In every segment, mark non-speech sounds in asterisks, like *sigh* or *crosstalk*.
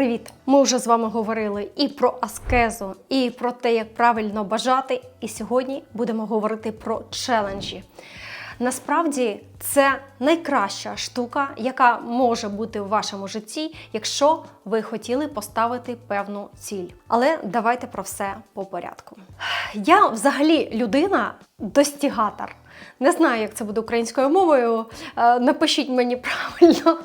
Привіт! Ми вже з вами говорили і про аскезу, і про те, як правильно бажати. І сьогодні будемо говорити про челенджі. Насправді це найкраща штука, яка може бути в вашому житті, якщо ви хотіли поставити певну ціль. Але давайте про все по порядку. Я взагалі людина достігатор. Не знаю, як це буде українською мовою. Е, Напишіть мені правильно,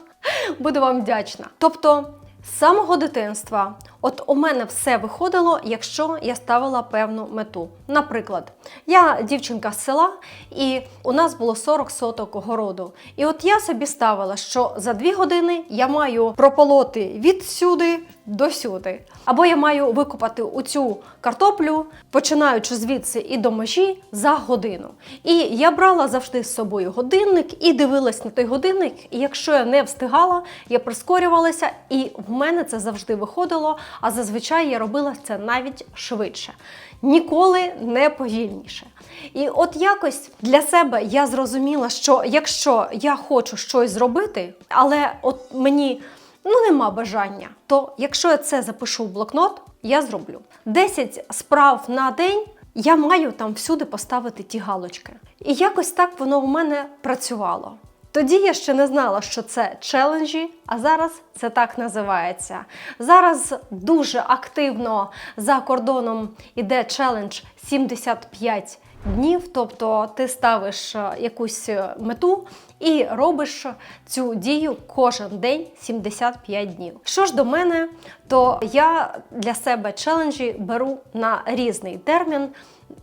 буду вам вдячна. Тобто, самого дитинства, от у мене все виходило, якщо я ставила певну мету. Наприклад, я дівчинка з села, і у нас було 40 соток городу. І от я собі ставила, що за дві години я маю прополоти відсюди до сюди. Або я маю викопати оцю картоплю, починаючи звідси і до межі за годину. І я брала завжди з собою годинник і дивилась на той годинник. І якщо я не встигала, я прискорювалася, і в мене це завжди виходило. А зазвичай я робила це навіть швидше, ніколи не повільніше. І от якось для себе я зрозуміла, що якщо я хочу щось зробити, але от мені ну нема бажання, то якщо я це запишу в блокнот, я зроблю 10 справ на день. Я маю там всюди поставити ті галочки. І якось так воно у мене працювало. Тоді я ще не знала, що це челенджі, а зараз це так називається. Зараз дуже активно за кордоном іде челендж 75 днів, тобто ти ставиш е, якусь е, мету і робиш цю дію кожен день 75 днів. Що ж до мене, то я для себе челенджі беру на різний термін.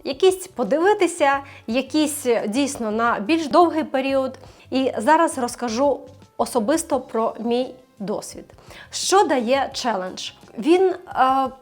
Якісь подивитися, якісь дійсно на більш довгий період. І зараз розкажу особисто про мій досвід. Що дає челендж? Він е,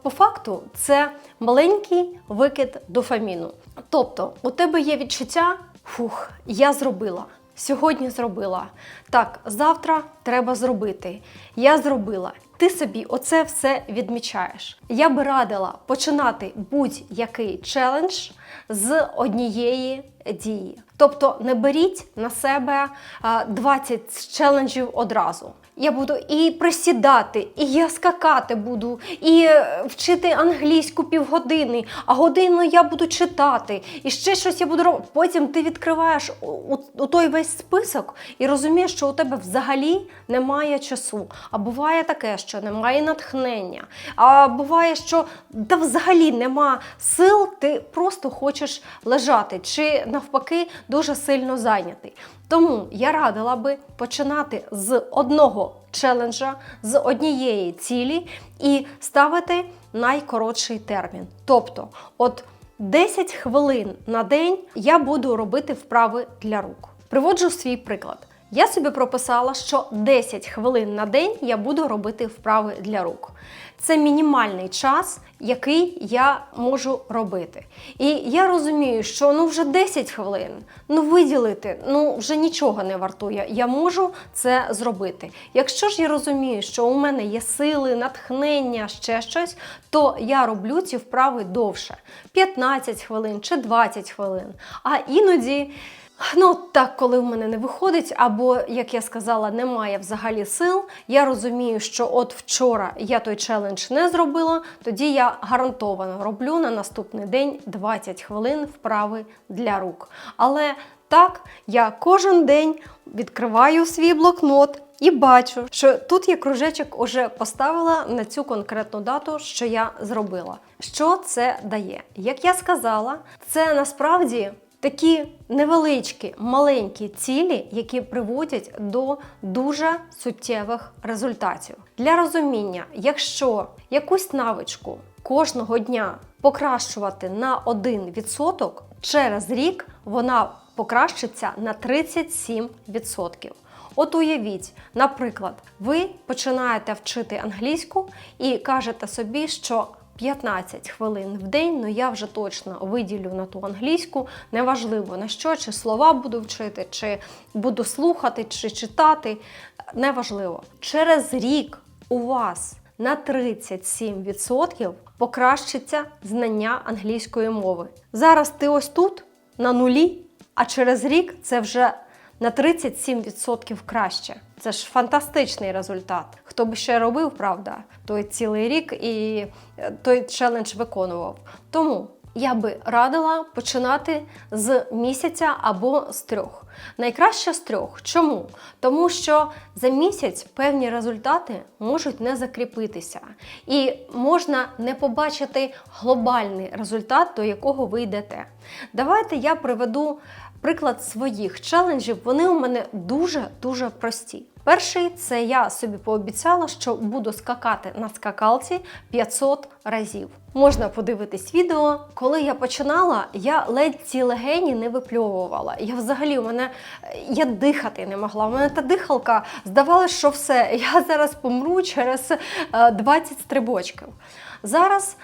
по факту це маленький викид дофаміну. Тобто, у тебе є відчуття, фух, я зробила. Сьогодні зробила. Так, завтра треба зробити. Я зробила. Ти собі оце все відмічаєш. Я би радила починати будь-який челендж з однієї дії. Тобто не беріть на себе а, 20 челенджів одразу. Я буду і присідати, і я скакати буду, і е, вчити англійську півгодини, а годину я буду читати, і ще щось я буду робити. Потім ти відкриваєш у, у, той весь список і розумієш, що у тебе взагалі немає часу. А буває таке, що немає натхнення. А буває, що та взагалі нема сил, ти просто хочеш лежати, чи навпаки дуже сильно зайнятий. Тому я радила би починати з одного челенджа, з однієї цілі і ставити найкоротший термін. Тобто, от 10 хвилин на день я буду робити вправи для рук. Приводжу свій приклад. Я собі прописала, що 10 хвилин на день я буду робити вправи для рук. Це мінімальний час, який я можу робити. І я розумію, що ну вже 10 хвилин, ну виділити, ну вже нічого не вартує. Я можу це зробити. Якщо ж я розумію, що у мене є сили, натхнення, ще щось, то я роблю ці вправи довше 15 хвилин чи 20 хвилин. А іноді. Ну, так, коли в мене не виходить, або, як я сказала, немає взагалі сил, я розумію, що от вчора я той челендж не зробила, тоді я гарантовано роблю на наступний день 20 хвилин вправи для рук. Але так, я кожен день відкриваю свій блокнот. І бачу, що тут я кружечок уже поставила на цю конкретну дату, що я зробила. Що це дає? Як я сказала, це насправді такі невеличкі, маленькі цілі, які приводять до дуже суттєвих результатів. Для розуміння, якщо якусь навичку кожного дня покращувати на 1%, через рік вона покращиться на 37%. От уявіть, наприклад, ви починаєте вчити англійську і кажете собі, що 15 хвилин в день, ну я вже точно виділю на ту англійську. Неважливо на що, чи слова буду вчити, чи буду слухати, чи читати. Неважливо. Через рік у вас на 37% покращиться знання англійської мови. Зараз ти ось тут на нулі, а через рік це вже на 37% краще. Це ж фантастичний результат. Хто би ще робив, правда, той цілий рік і е, той челендж виконував. Тому я би радила починати з місяця або з трьох. Найкраще з трьох. Чому? Тому що за місяць певні результати можуть не закріпитися, і можна не побачити глобальний результат, до якого ви йдете. Давайте я приведу приклад своїх челенджів. Вони у мене дуже-дуже прості. Перший це я собі пообіцяла, що буду скакати на скакалці 500 разів. Можна подивитись відео. Коли я починала, я ледь ці легені не випльовувала. Я взагалі у мене я дихати не могла. У мене та дихалка здавалося, що все, *laughs* я зараз помру через е, 20 стрибочків. Зараз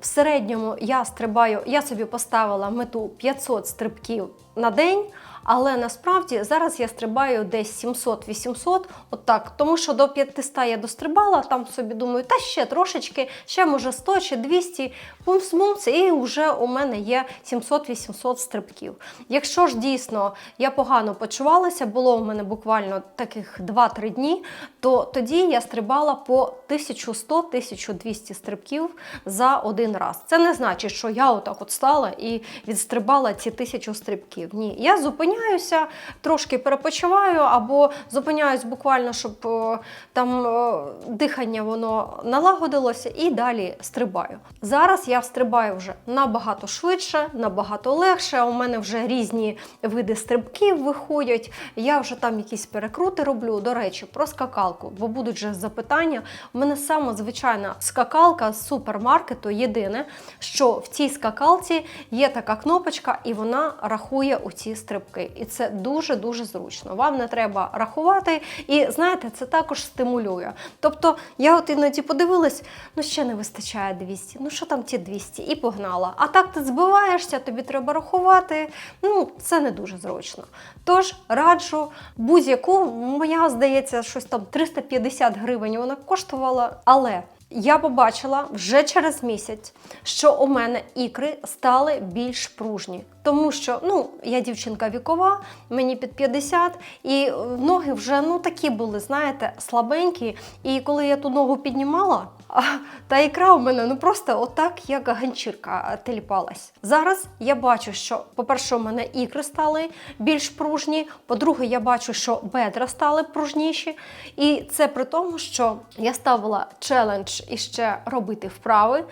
в середньому я стрибаю, я собі поставила мету 500 стрибків на день. Але насправді зараз я стрибаю десь 700-800, отак, тому що до 500 я дострибала, там собі думаю, та ще трошечки, ще може 100 чи 200, пумс-мумс, і вже у мене є 700-800 стрибків. Якщо ж дійсно я погано почувалася, було у мене буквально таких 2-3 дні, то тоді я стрибала по 1100-1200 стрибків за один раз. Це не значить, що я отак от стала і відстрибала ці тисячу стрибків. Ні, я зупиняюся, трошки перепочиваю або зупиняюсь буквально, щоб е, там е, дихання воно налагодилося, і далі стрибаю. Зараз я стрибаю вже набагато швидше, набагато легше. У мене вже різні види стрибків виходять. Я вже там якісь перекрути роблю. До речі, про скакалку, бо будуть же запитання. У мене саме звичайна скакалка з супермаркету. Єдине, що в цій скакалці є така кнопочка, і вона рахує у ці стрибки. І це дуже дуже зручно. Вам не треба рахувати. І знаєте, це також стимулює. Тобто, я от іноді подивилась, ну ще не вистачає 200, ну що там ті 200, і погнала. А так ти збиваєшся, тобі треба рахувати. Ну, це не дуже зручно. Тож раджу будь-яку, моя здається, щось там 350 гривень вона коштувала, але. Я побачила вже через місяць, що у мене ікри стали більш пружні, тому що ну я дівчинка вікова, мені під 50, і ноги вже ну такі були, знаєте, слабенькі. І коли я ту ногу піднімала, а, та ікра у мене ну просто отак, як ганчірка теліпалась. Зараз я бачу, що, по-перше, у мене ікри стали більш пружні. По-друге, я бачу, що бедра стали пружніші. І це при тому, що я ставила челендж іще робити вправи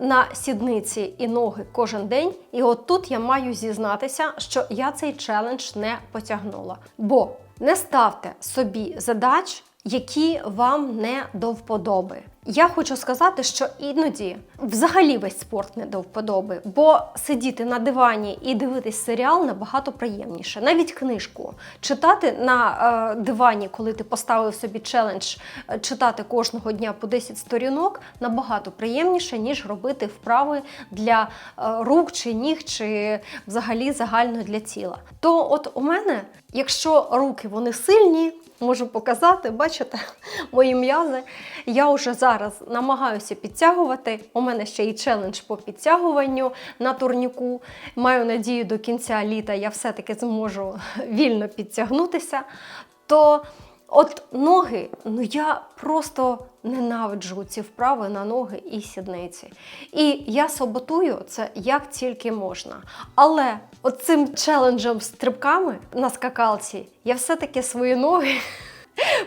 на сідниці і ноги кожен день. І от тут я маю зізнатися, що я цей челендж не потягнула. Бо не ставте собі задач, які вам не до вподоби. Я хочу сказати, що іноді взагалі весь спорт не до вподоби, бо сидіти на дивані і дивитись серіал набагато приємніше. Навіть книжку читати на е, дивані, коли ти поставив собі челендж е, читати кожного дня по 10 сторінок, набагато приємніше, ніж робити вправи для е, рук чи ніг, чи взагалі загально для тіла. То, от у мене, якщо руки вони сильні, можу показати, бачите, *laughs* мої м'язи. Я вже зараз намагаюся підтягувати. У мене ще і челендж по підтягуванню на турніку. Маю надію, до кінця літа я все-таки зможу *laughs* вільно підтягнутися. То От ноги, ну я просто ненавиджу ці вправи на ноги і сідниці. І я саботую це як тільки можна. Але оцим челенджем з стрибками на скакалці я все-таки свої ноги.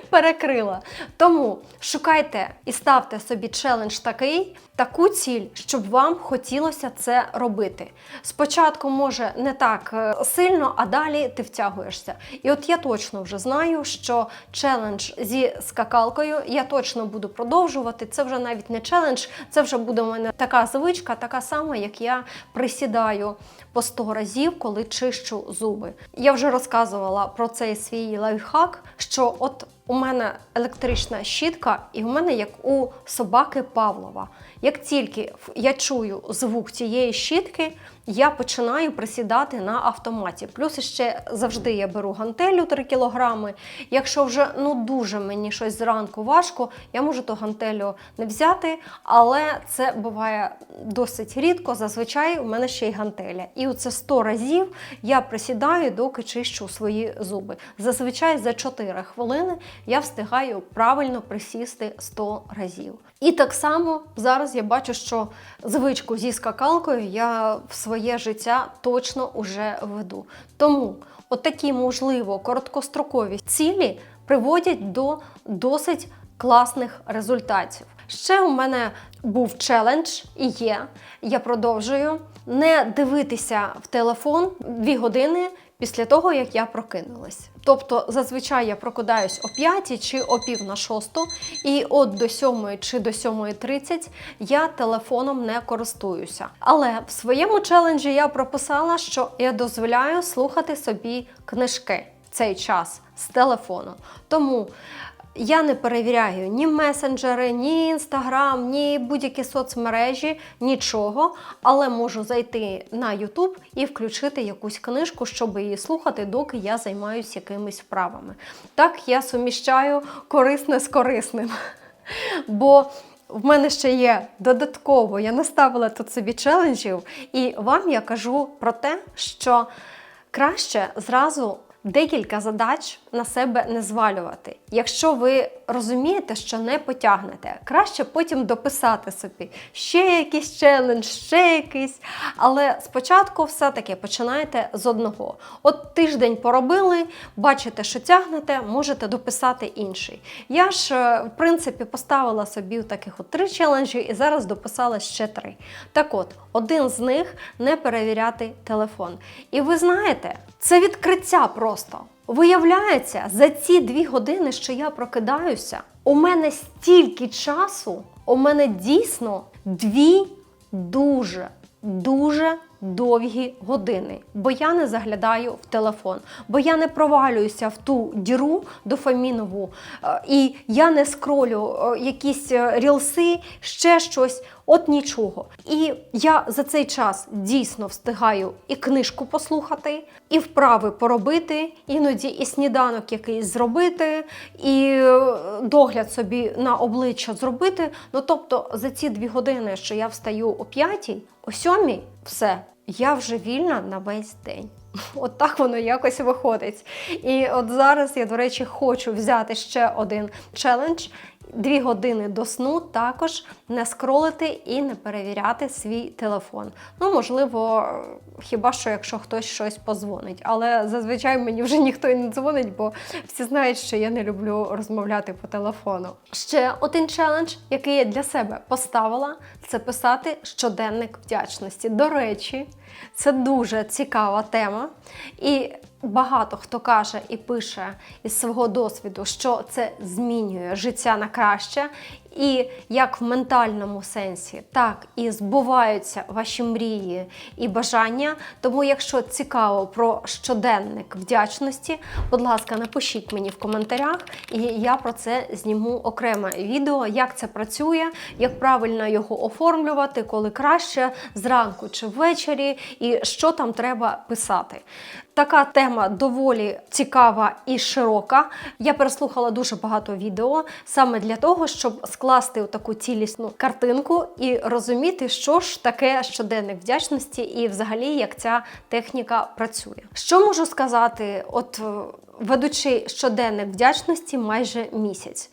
Перекрила. Тому шукайте і ставте собі челендж такий, таку ціль, щоб вам хотілося це робити. Спочатку, може, не так е, сильно, а далі ти втягуєшся. І от я точно вже знаю, що челендж зі скакалкою я точно буду продовжувати. Це вже навіть не челендж, це вже буде у мене така звичка, така сама, як я присідаю по 100 разів, коли чищу зуби. Я вже розказувала про цей свій лайфхак, що от у мене електрична щітка, і у мене як у собаки Павлова. Як тільки я чую звук цієї щітки, я починаю присідати на автоматі. Плюс ще завжди я беру гантелю 3 кілограми. Якщо вже ну дуже мені щось зранку важко, я можу ту гантелю не взяти, але це буває досить рідко. Зазвичай у мене ще й гантеля. І оце 100 разів я присідаю, доки чищу свої зуби. Зазвичай за 4 хвилини я встигаю правильно присісти 100 разів. І так само зараз я бачу, що звичку зі скакалкою я в своє життя точно уже веду. Тому отакі, можливо, короткострокові цілі приводять до досить класних результатів. Ще у мене був челендж і є. Я продовжую не дивитися в телефон дві години після того, як я прокинулась. Тобто, зазвичай я прокидаюсь о 5 чи о пів на 6, і от до 7 чи до 7.30 я телефоном не користуюся. Але в своєму челенджі я прописала, що я дозволяю слухати собі книжки цей час з телефону. Тому я не перевіряю ні месенджери, ні інстаграм, ні будь-які соцмережі, нічого, але можу зайти на YouTube і включити якусь книжку, щоб її слухати, доки я займаюся якимись вправами. Так я суміщаю корисне з корисним. *laughs* Бо в мене ще є додатково, я наставила тут собі челенджів, і вам я кажу про те, що краще зразу декілька задач на себе не звалювати. Якщо ви розумієте, що не потягнете, краще потім дописати собі ще якийсь челендж, ще якийсь. Але спочатку все-таки починайте з одного. От тиждень поробили, бачите, що тягнете, можете дописати інший. Я ж, е, в принципі, поставила собі таких от три челенджі і зараз дописала ще три. Так от, один з них не перевіряти телефон. І ви знаєте, це відкриття просто. Виявляється, за ці дві години, що я прокидаюся, у мене стільки часу, у мене дійсно дві дуже, дуже довгі години, бо я не заглядаю в телефон, бо я не провалююся в ту діру дофамінову, е, і я не скролю е, якісь е, рілси, ще щось. От нічого. І я за цей час дійсно встигаю і книжку послухати, і вправи поробити, іноді і сніданок якийсь зробити, і догляд собі на обличчя зробити. Ну тобто за ці дві години, що я встаю о п'ятій, о сьомій, все, я вже вільна на весь день. *laughs* От так воно якось виходить. І от зараз я, до речі, хочу взяти ще один челендж. Дві години до сну також не скролити і не перевіряти свій телефон. Ну, можливо, хіба що якщо хтось щось позвонить. Але зазвичай мені вже ніхто і не дзвонить, бо всі знають, що я не люблю розмовляти по телефону. Ще один челендж, який я для себе поставила, це писати щоденник вдячності. До речі, це дуже цікава тема. І багато хто каже і пише із свого досвіду, що це змінює життя на краще. І як в ментальному сенсі, так і збуваються ваші мрії і бажання. Тому, якщо цікаво про щоденник вдячності, будь ласка, напишіть мені в коментарях, і я про це зніму окреме відео, як це працює, як правильно його оформлювати, коли краще, зранку чи ввечері, і що там треба писати. Така тема доволі цікава і широка. Я переслухала дуже багато відео саме для того, щоб скласти таку цілісну картинку і розуміти, що ж таке щоденник вдячності і взагалі як ця техніка працює. Що можу сказати, от е, ведучи щоденник вдячності майже місяць.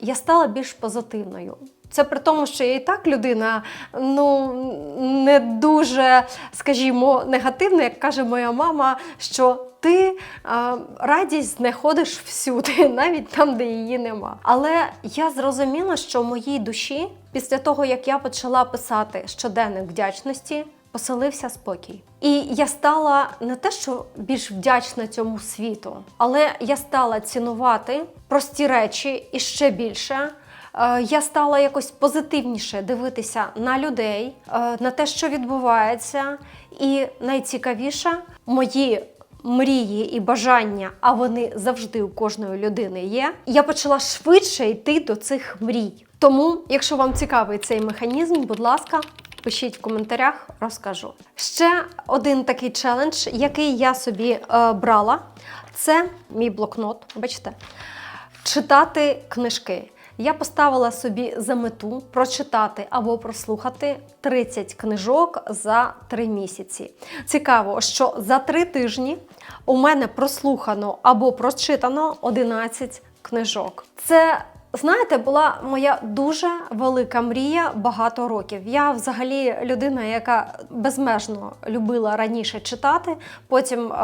Я стала більш позитивною. Це при тому, що я і так людина ну не дуже, скажімо, негативна, як каже моя мама, що ти а, радість знаходиш всюди, *laughs* навіть там, де її нема. Але я зрозуміла, що в моїй душі, після того як я почала писати щоденник вдячності, поселився спокій. І я стала не те, що більш вдячна цьому світу, але я стала цінувати прості речі і ще більше. Е, Я стала якось позитивніше дивитися на людей, е, на те, що відбувається, і найцікавіше, мої мрії і бажання, а вони завжди у кожної людини є, я почала швидше йти до цих мрій. Тому, якщо вам цікавий цей механізм, будь ласка, пишіть в коментарях, розкажу. Ще один такий челендж, який я собі е, брала, це мій блокнот. Бачите? читати книжки. Я поставила собі за мету прочитати або прослухати 30 книжок за 3 місяці. Цікаво, що за 3 тижні у мене прослухано або прочитано 11 книжок. Це Знаєте, була моя дуже велика мрія багато років. Я взагалі людина, яка безмежно любила раніше читати. Потім е,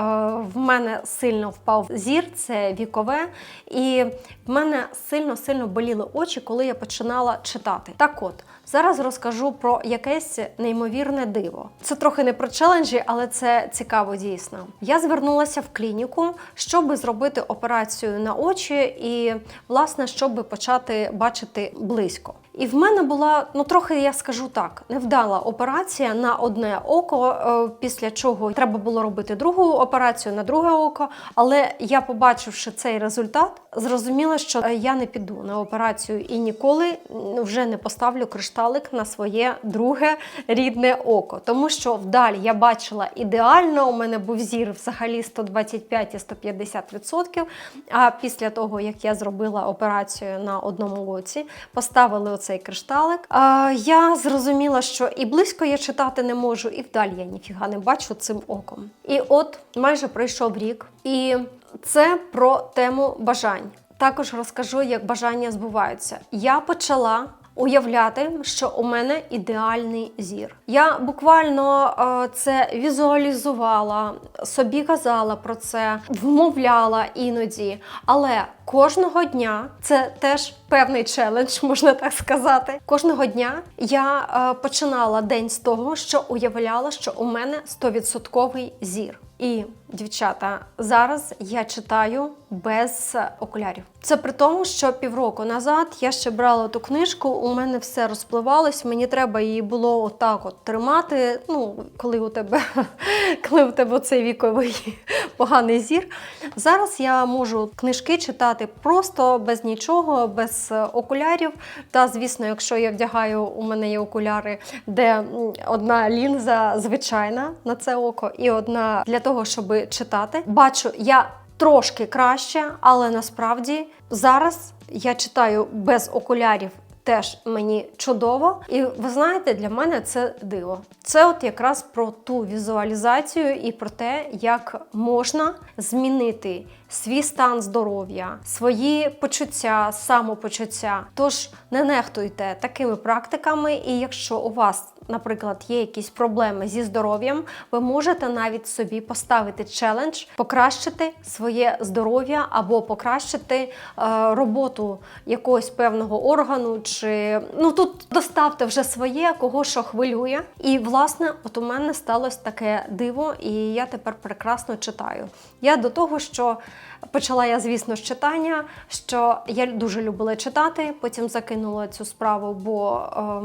в мене сильно впав зір, це вікове, і в мене сильно-сильно боліли очі, коли я починала читати. Так от. Зараз розкажу про якесь неймовірне диво. Це трохи не про челенджі, але це цікаво дійсно. Я звернулася в клініку, щоб зробити операцію на очі і, власне, щоб почати бачити близько. І в мене була, ну трохи я скажу так, невдала операція на одне око, е, після чого треба було робити другу операцію на друге око. Але я, побачивши цей результат, зрозуміла, що е, я не піду на операцію і ніколи вже не поставлю кришталик на своє друге рідне око. Тому що вдалі я бачила ідеально, у мене був зір взагалі 125 і 150%. А після того, як я зробила операцію на одному оці, поставили цей кришталик. А, я зрозуміла, що і близько я читати не можу, і вдалі я ніфіга не бачу цим оком. І от майже пройшов рік, і це про тему бажань. Також розкажу, як бажання збуваються. Я почала. Уявляти, що у мене ідеальний зір. Я буквально е, це візуалізувала, собі казала про це, вмовляла іноді. Але кожного дня це теж певний челендж, *laughs* можна так сказати. Кожного дня я е, починала день з того, що уявляла, що у мене 100% зір. І дівчата, зараз я читаю без окулярів. Це при тому, що півроку назад я ще брала ту книжку, у мене все розпливалось, мені треба її було отак от тримати. Ну, коли у тебе *laughs* коли у тебе цей віковий *laughs* поганий зір. Зараз я можу книжки читати просто без нічого, без окулярів. Та, звісно, якщо я вдягаю, у мене є окуляри, де одна лінза звичайна на це око, і одна для того, щоб читати. Бачу, я трошки краще, але насправді зараз я читаю без окулярів. Теж мені чудово, і ви знаєте, для мене це диво. Це от якраз про ту візуалізацію і про те, як можна змінити свій стан здоров'я, свої почуття, самопочуття. Тож не нехтуйте такими практиками, і якщо у вас наприклад, є якісь проблеми зі здоров'ям, ви можете навіть собі поставити челендж, покращити своє здоров'я або покращити е, роботу якогось певного органу. Чи ну тут доставте вже своє, кого що хвилює. І власне, от у мене сталося таке диво, і я тепер прекрасно читаю. Я до того, що почала я, звісно, з читання, що я дуже любила читати, потім закинула цю справу, бо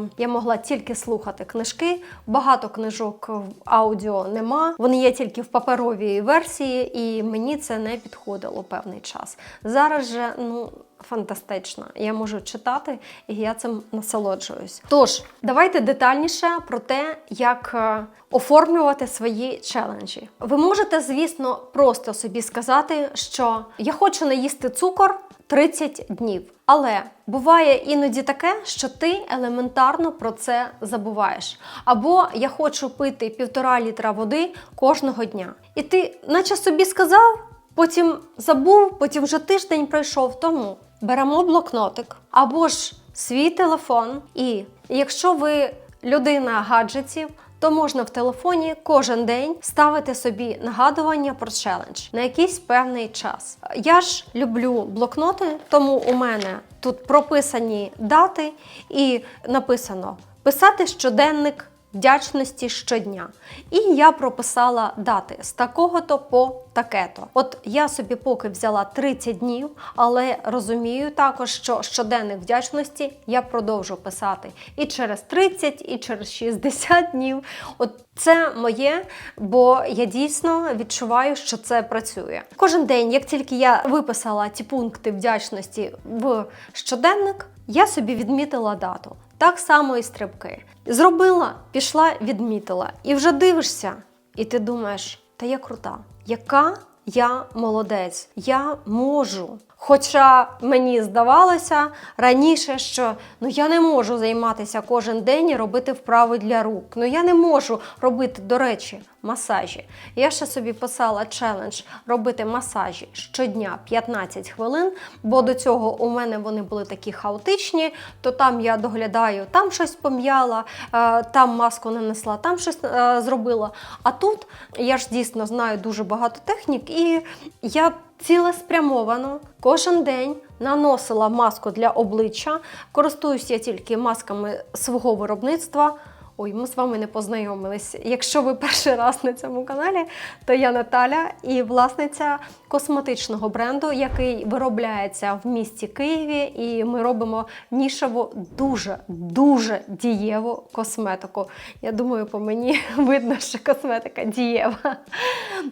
е, я могла тільки слухати книжки. Багато книжок в аудіо нема. Вони є тільки в паперовій версії, і мені це не підходило певний час. Зараз же, ну. Фантастично, я можу читати, і я цим насолоджуюсь. Тож, давайте детальніше про те, як е, оформлювати свої челенджі. Ви можете, звісно, просто собі сказати, що я хочу не їсти цукор 30 днів. Але буває іноді таке, що ти елементарно про це забуваєш. Або я хочу пити півтора літра води кожного дня. І ти, наче собі сказав, потім забув, потім вже тиждень пройшов. Тому беремо блокнотик або ж свій телефон. І якщо ви людина гаджетів, то можна в телефоні кожен день ставити собі нагадування про челендж на якийсь певний час. Я ж люблю блокноти, тому у мене тут прописані дати і написано писати щоденник вдячності щодня. І я прописала дати з такого-то по таке-то. От я собі поки взяла 30 днів, але розумію також, що щоденник вдячності я продовжу писати і через 30, і через 60 днів. От це моє, бо я дійсно відчуваю, що це працює. Кожен день, як тільки я виписала ті пункти вдячності в щоденник, я собі відмітила дату. Так само і стрибки. Зробила, пішла, відмітила. І вже дивишся, і ти думаєш, та я крута, яка я молодець, я можу. Хоча мені здавалося раніше, що ну я не можу займатися кожен день і робити вправи для рук. Ну я не можу робити, до речі, масажі. Я ще собі писала челендж робити масажі щодня 15 хвилин, бо до цього у мене вони були такі хаотичні, то там я доглядаю, там щось пом'яла, е, там маску нанесла, там щось е, зробила. А тут я ж дійсно знаю дуже багато технік, і я цілеспрямовано кожен день наносила маску для обличчя. Користуюсь я тільки масками свого виробництва. Ой, ми з вами не познайомились. Якщо ви перший раз на цьому каналі, то я Наталя і власниця косметичного бренду, який виробляється в місті Києві, і ми робимо нішеву дуже дуже дієву косметику. Я думаю, по мені *laughs* видно, що косметика дієва.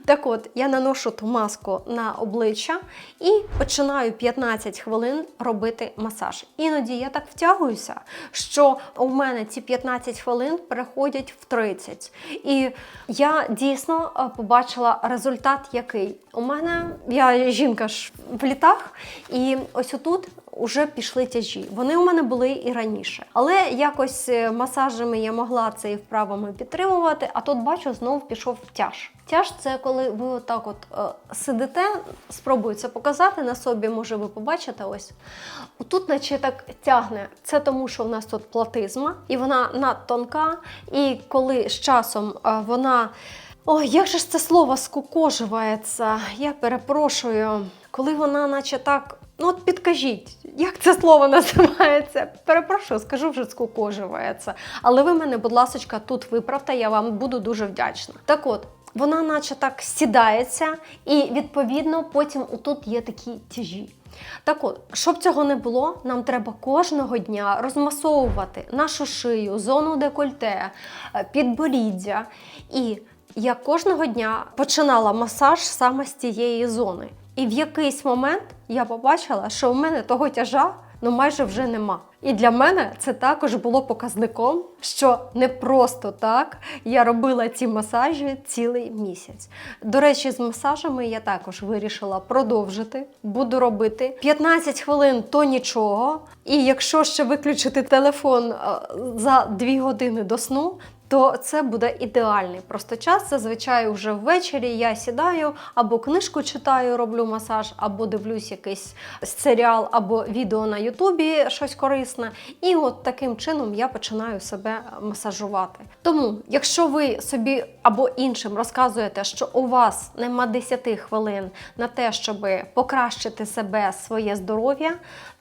Так от, я наношу ту маску на обличчя і починаю 15 хвилин робити масаж. Іноді я так втягуюся, що у мене ці 15 хвилин переходять в 30. І я дійсно е, побачила результат, який у мене я жінка ж в літах, і ось отут. Уже пішли тяжі. Вони у мене були і раніше. Але якось е, масажами я могла це і вправами підтримувати, а тут бачу, знову пішов тяж. Тяж це коли ви отак от е, сидите, спробую це показати на собі, може ви побачите ось. Тут наче так тягне. Це тому, що в нас тут платизма, і вона надтонка. І коли з часом е, вона. Ой, як же ж це слово скукожується? Я перепрошую, коли вона, наче так. Ну, от підкажіть, як це слово називається? Перепрошую, скажу вже скукожується. Але ви мене, будь ласка, тут виправте, я вам буду дуже вдячна. Так от, вона наче так сідається, і відповідно потім отут є такі тяжі. Так от, щоб цього не було, нам треба кожного дня розмасовувати нашу шию, зону декольте, е, підборіддя. І я кожного дня починала масаж саме з цієї зони. І в якийсь момент я побачила, що у мене того тяжа ну майже вже нема. І для мене це також було показником, що не просто так я робила ці масажі цілий місяць. До речі, з масажами я також вирішила продовжити. Буду робити 15 хвилин то нічого. І якщо ще виключити телефон е, за 2 години до сну, то це буде ідеальний просто час. Зазвичай вже ввечері я сідаю або книжку читаю, роблю масаж, або дивлюсь якийсь серіал або відео на Ютубі, щось корисне. І от таким чином я починаю себе масажувати. Тому, якщо ви собі або іншим розказуєте, що у вас нема 10 хвилин на те, щоб покращити себе, своє здоров'я,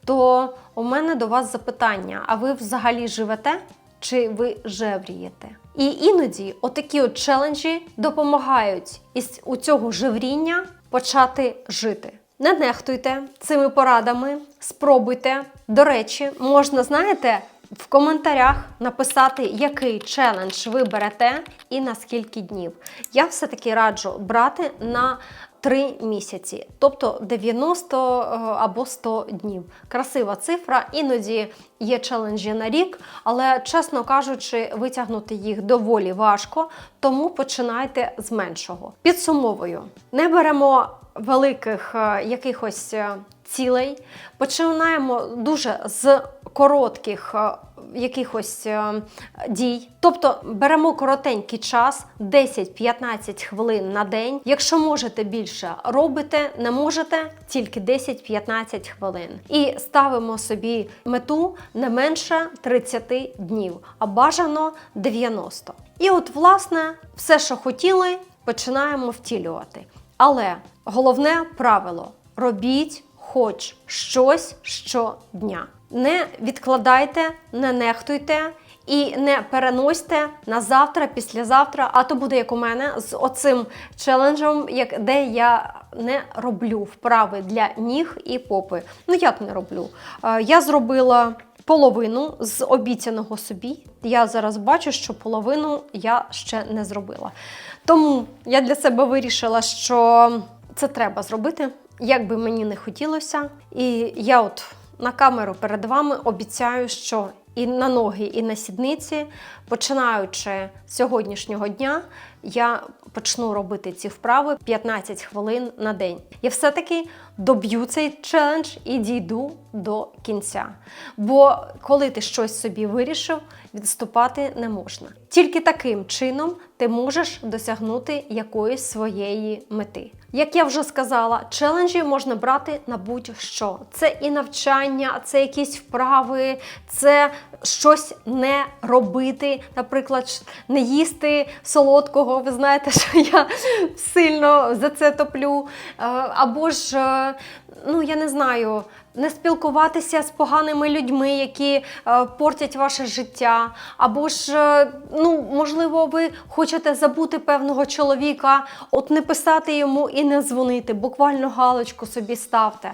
то у мене до вас запитання: а ви взагалі живете? Чи ви жеврієте. І іноді отакі от челенджі допомагають із у цього жевріння почати жити. Не нехтуйте цими порадами, спробуйте. До речі, можна, знаєте, в коментарях написати, який челендж ви берете і на скільки днів. Я все-таки раджу брати на 3 місяці, тобто 90 е, або 100 днів. Красива цифра, іноді є челенджі на рік, але, чесно кажучи, витягнути їх доволі важко, тому починайте з меншого. Підсумовую, не беремо великих е, якихось е, цілей, починаємо дуже з коротких якихось е, дій. Тобто беремо коротенький час, 10-15 хвилин на день. Якщо можете більше, робите, не можете тільки 10-15 хвилин. І ставимо собі мету не менше 30 днів, а бажано 90. І от, власне, все, що хотіли, починаємо втілювати. Але головне правило робіть хоч щось щодня. Не відкладайте, не нехтуйте. І не переносьте на завтра, післязавтра, а то буде як у мене з оцим челенджем, як де я не роблю вправи для ніг і попи. Ну як не роблю? Е, Я зробила половину з обіцяного собі. Я зараз бачу, що половину я ще не зробила. Тому я для себе вирішила, що це треба зробити, як би мені не хотілося. І я от на камеру перед вами обіцяю, що і на ноги, і на сідниці, починаючи з сьогоднішнього дня, я почну робити ці вправи 15 хвилин на день. Я все-таки доб'ю цей челендж і дійду до кінця. Бо коли ти щось собі вирішив, відступати не можна. Тільки таким чином ти можеш досягнути якоїсь своєї мети. Як я вже сказала, челенджі можна брати на будь-що. Це і навчання, це якісь вправи, це щось не робити, наприклад, не їсти солодкого. Ви знаєте, *laughs* що я сильно за це топлю. Е, Або ж, е, ну я не знаю. Не спілкуватися з поганими людьми, які е, портять ваше життя, або ж, е, ну, можливо, ви хочете забути певного чоловіка, от не писати йому і не дзвонити, буквально галочку собі ставте.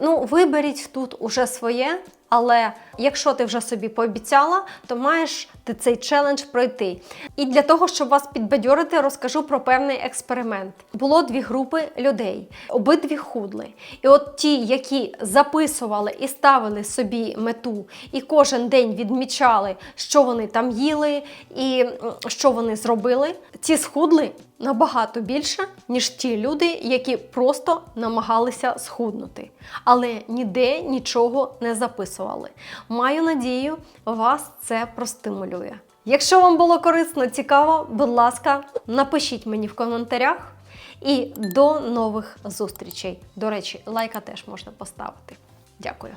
Ну, виберіть тут уже своє, але якщо ти вже собі пообіцяла, то маєш ти цей челендж пройти. І для того, щоб вас підбадьорити, розкажу про певний експеримент. Було дві групи людей, обидві худли. І от ті, які записували і ставили собі мету, і кожен день відмічали, що вони там їли і що вони зробили, ті схудли набагато більше, ніж ті люди, які просто намагалися схуднути, але ніде нічого не записували. Маю надію, вас це простимулює. Якщо вам було корисно, цікаво, будь ласка, напишіть мені в коментарях. І до нових зустрічей. До речі, лайка теж можна поставити. Дякую.